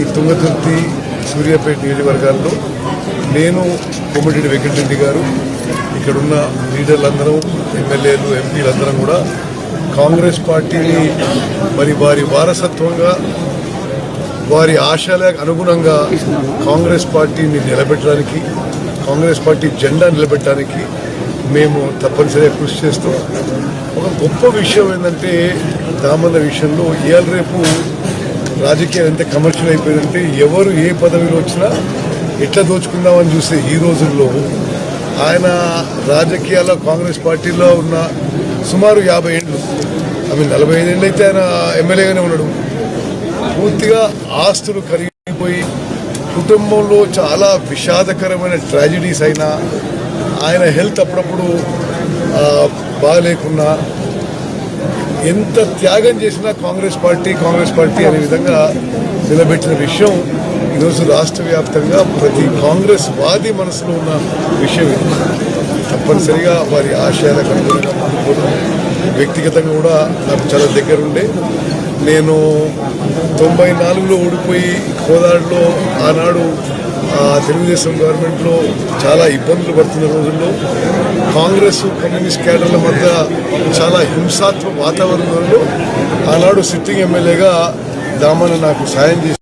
ఈ తుంగతుర్తి సూర్యాపేట నియోజకవర్గాల్లో నేను కొమ్మిరెడ్డి వెంకటరెడ్డి గారు ఇక్కడున్న లీడర్లందరం ఎమ్మెల్యేలు ఎంపీలందరం కూడా కాంగ్రెస్ పార్టీని మరి వారి వారసత్వంగా వారి ఆశలకు అనుగుణంగా కాంగ్రెస్ పార్టీని నిలబెట్టడానికి కాంగ్రెస్ పార్టీ జెండా నిలబెట్టడానికి మేము తప్పనిసరిగా కృషి చేస్తాం ఒక గొప్ప విషయం ఏంటంటే దామన్న విషయంలో ఇవాళ రేపు రాజకీయాలు ఎంత కమర్షియల్ అయిపోయిందంటే ఎవరు ఏ పదవిలో వచ్చినా ఎట్లా దోచుకుందామని చూస్తే ఈ రోజుల్లో ఆయన రాజకీయాల్లో కాంగ్రెస్ పార్టీలో ఉన్న సుమారు యాభై ఏళ్ళు ఆమె నలభై ఐదు ఏళ్ళు అయితే ఆయన ఎమ్మెల్యేగానే ఉన్నాడు. పూర్తిగా ఆస్తులు కరిగిపోయి కుటుంబంలో చాలా విషాదకరమైన ట్రాజిడీస్ అయినా ఆయన హెల్త్ అప్పుడప్పుడు బాగలేకున్నా ఎంత త్యాగం చేసినా కాంగ్రెస్ పార్టీ కాంగ్రెస్ పార్టీ అనే విధంగా నిలబెట్టిన విషయం ఈరోజు రాష్ట్ర వ్యాప్తంగా ప్రతి కాంగ్రెస్ వాది మనసులో ఉన్న విషయం ఇది. తప్పనిసరిగా వారి ఆశయాలకు అనుగుణంగా ముందుకు వ్యక్తిగతంగా కూడా నాకు చాలా దగ్గరుండే. నేను తొంభై నాలుగులో ఓడిపోయి కోదాడులో ఆనాడు తెలుగుదేశం గవర్నమెంట్లో చాలా ఇబ్బందులు పడుతున్న రోజుల్లో కాంగ్రెస్ కమ్యూనిస్ట్ క్యాడర్ల మధ్య చాలా హింసాత్మక వాతావరణంలో ఆనాడు సిట్టింగ్ ఎమ్మెల్యేగా దామన్న నాకు సాయం చేసి